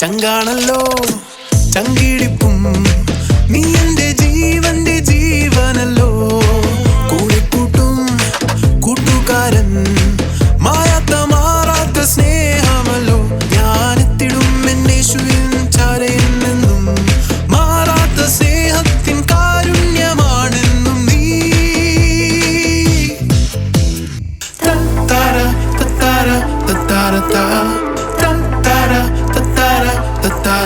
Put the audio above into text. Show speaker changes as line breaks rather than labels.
ചങ്കാണല്ലോ ചങ്കിടിപ്പും. നീ എന്റെ ജീവന്റെ ജീവനല്ലോ. കൂടെ കൂട്ടും കൂട്ടുകാരൻ മായാത്ത മാറാത്ത സ്നേഹമല്ലോ. ഞാനെത്തിടും എന്നെ ചാരയെന്നെന്നും നിന്നും മാറാത്ത സ്നേഹത്തിൻ കാരുണ്യമാണെന്നും നീ. തത്താര തത്താര തത്താരത്താ